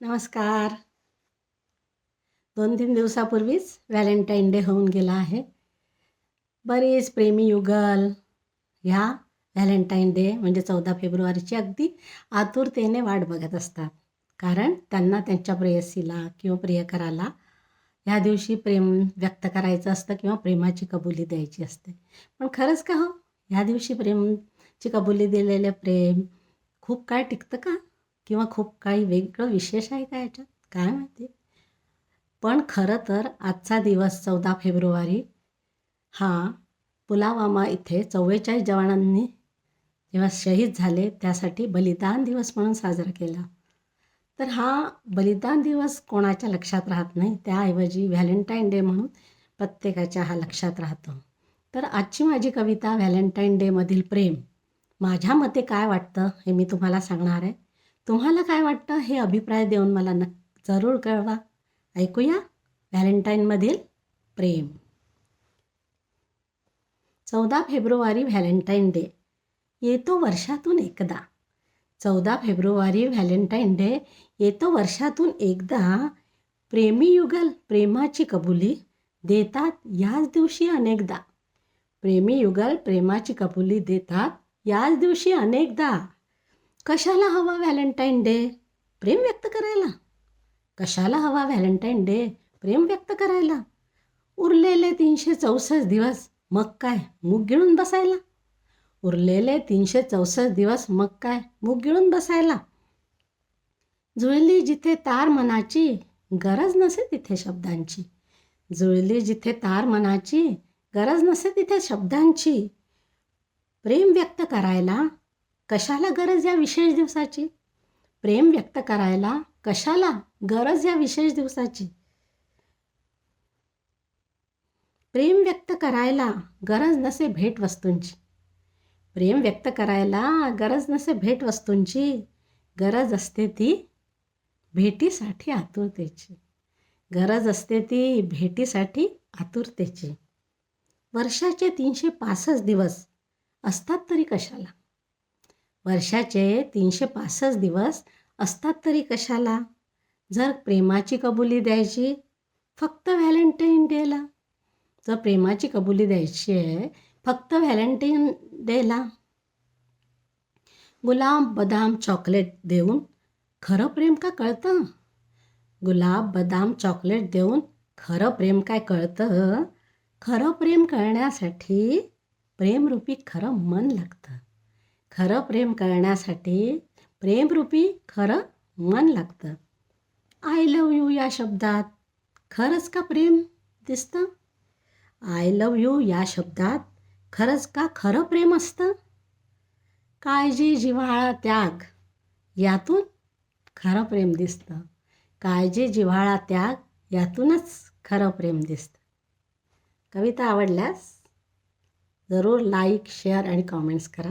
नमस्कार. दोन तीन दिवसापूर्वीच व्हॅलेंटाईन डे होऊन गेला आहे. बरीच प्रेमी युगल ह्या व्हॅलेंटाईन डे म्हणजे चौदा फेब्रुवारीची अगदी आतुरतेने वाट बघत असतात. कारण त्यांना त्यांच्या प्रेयसीला किंवा प्रियकराला ह्या दिवशी प्रेम व्यक्त करायचं असतं किंवा प्रेमाची कबुली द्यायची असते. पण खरंच का हो? ह्या दिवशी प्रेमची कबुली दिलेलं प्रेम खूप काय टिकतं का? किंवा खूप काही वेगळं विशेष आहे का याच्यात? काय माहिती? पण खरं तर आजचा दिवस चौदा फेब्रुवारी हा पुलावामा इथे चव्वेचाळीस जवानांनी जेव्हा शहीद झाले त्यासाठी बलिदान दिवस म्हणून साजरा केला. तर हा बलिदान दिवस कोणाच्या लक्षात राहत नाही? त्याऐवजी व्हॅलेंटाईन डे म्हणून प्रत्येकाच्या हा लक्षात राहतो. तर आजची माझी कविता व्हॅलेंटाईन डेमधील प्रेम. माझ्या मते काय वाटतं हे मी तुम्हाला सांगणार आहे. तुम्हाला काय वाटतं? हे अभिप्राय देऊन मला न जरूर कळवा. ऐकूया व्हॅलेंटाईनमधील प्रेम. चौदा फेब्रुवारी व्हॅलेंटाईन डे. येतो वर्षातून एकदा. चौदा फेब्रुवारी व्हॅलेंटाईन डे. येतो वर्षातून एकदा प्रेमी युगल प्रेमाची कबुली देतात याच दिवशी अनेकदा. प्रेमी युगल प्रेमाची कबुली देतात याच दिवशी अनेकदा. कशाला हवा व्हॅलेंटाईन डे? प्रेम व्यक्त करायला. कशाला हवा व्हॅलेंटाईन डे? प्रेम व्यक्त करायला. उरलेले तीनशे चौसष्ट दिवस मग काय? मूग गिळून बसायला. उरलेले तीनशे चौसष्ट दिवस मग काय? मूग गिळून बसायला. जुळली जिथे तार मनाची गरज नसे तिथे शब्दांची. जुळली जिथे तार मनाची गरज नसे तिथे शब्दांची. प्रेम व्यक्त करायला कशाला गरज या विशेष दिवसाची? प्रेम व्यक्त करायला कशाला गरज या विशेष दिवसाची? प्रेम व्यक्त करायला गरज नसे भेटवस्तूंची प्रेम व्यक्त करायला गरज नसे भेटवस्तूंची गरज असते ती भेटीसाठी आतुरतेची. गरज असते ती भेटीसाठी आतुरतेची. वर्षाचे तीनशे पासष्ट दिवस असतात तरी कशाला? वर्षाचे तीनशे पासष्ट दिवस असतात तरी कशाला? जर प्रेमाची कबुली द्यायची फक्त व्हॅलेंटाईन डेला. जर प्रेमाची कबुली द्यायची आहे फक्त व्हॅलेंटाईन डेला. गुलाब बदाम चॉकलेट देऊन खरं प्रेम का कळतं? गुलाब बदाम चॉकलेट देऊन खरं प्रेम काय कळतं? खरं प्रेम कळण्यासाठी प्रेमरूपी खरं मन लागतं. खरं प्रेम करण्यासाठी प्रेमरूपी खरं मन लागतं. आय लव यू या शब्दात खरंच का प्रेम दिसतं? आय लव यू या शब्दात खरंच का खरं प्रेम असतं? काळजी जिव्हाळा त्याग यातून खरं प्रेम दिसतं. काळजी जिव्हाळा त्याग यातूनच खरं प्रेम दिसतं. कविता आवडल्यास जरूर लाईक शेअर आणि कॉमेंट्स करा.